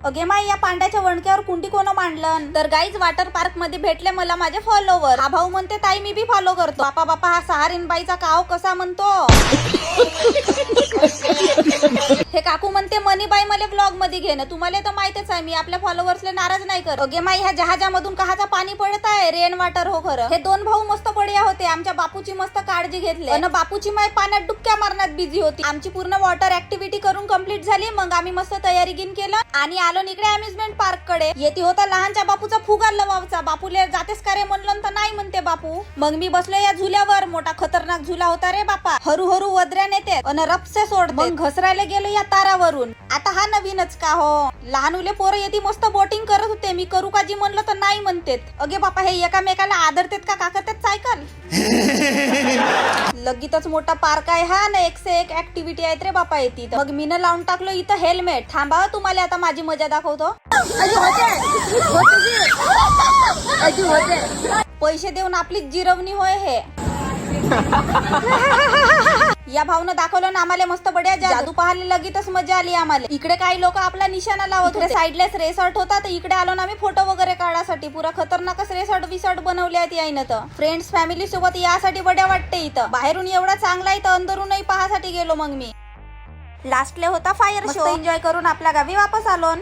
अगे माई या पांड्याच्या वणक्यावर कुंडी कोण मांडलं? तर गाईज वॉटर पार्कमध्ये भेटले मला माझे फॉलोवर हा भाऊ म्हणते ताई मी बी फॉलो करतो. बापा बापा हा सहारीन बाईचा काव कसा म्हणतो? बाई मला ब्लॉगमध्ये घेणं. तुम्हाला तर माहितच आहे मी आपल्या फॉलोअर्सला नाराज नाही कर ओके माई ह्या जहाजामधून कहाचा पाणी पडत आहे? रेन वॉटर हो खरं. हे दोन भाऊ मस्त पडिया होते. आमच्या बापूची मस्त काळजी घेतली. आणि बापूची माय पाण्यात डुबक्या मारण्यात बिझी होती. आमची पूर्ण वॉटर ऍक्टिव्हिटी करून कंप्लीट झाली. मग आम्ही मस्त तयारी गिन केलं. आणि आलो इकडे अम्युजमेंट पार्ककडे. येते होता लहानच्या बापूचा फुगा लवावचा. बापूले जातेस का रे म्हणलं बापू. मग मी बसलो या झुल्यावर. मोठा खतरनाक झुला होता रे बापा. हरू हरू वदऱ्या नेते अन रपसे सोड मग घसरायला गेलो या तारावरून. आता हा नवीनच का हो? लहान उले पोरं येते मस्त बोटिंग करत होते. मी करू का जी म्हणलं तर नाही म्हणतेत. अगे बापा हे एकामेकाला आदरतेत का का करतेत सायकल? लगीतच मोठा पार्क आहे हा ना. एक से एक ऍक्टिव्हिटी आहेत रे बापा येते. मग मीनं लावून टाकलो इथं हेल्मेट थांबा हं, तुम्हाला आता माझी मजा दाखवतो. पैसे देऊन आपली जिरवणी होय हे. या भावनं दाखवलं ना आम्हाला मस्त बड्या जादू. पाहायला लगेचच मजा आली आम्हाला. इकडे काही लोक आपला निशाणा लावत होते. साईडलेस रेसॉर्ट होता तर इकडे आलो ना आम्ही फोटो वगैरे काढासाठी. पुरा खतरनाकच रेसॉर्ट विसॉर्ट बनवले आहेत याईनं तर. फ्रेंड्स फॅमिली सोबत यासाठी बड्या वाटते इथं. बाहेरून एवढा चांगला तर अंदरूनही पाहासाठी गेलो मग मी. लास्टले होता फायर शो एन्जॉय करून आपल्या गावी वापस आलो.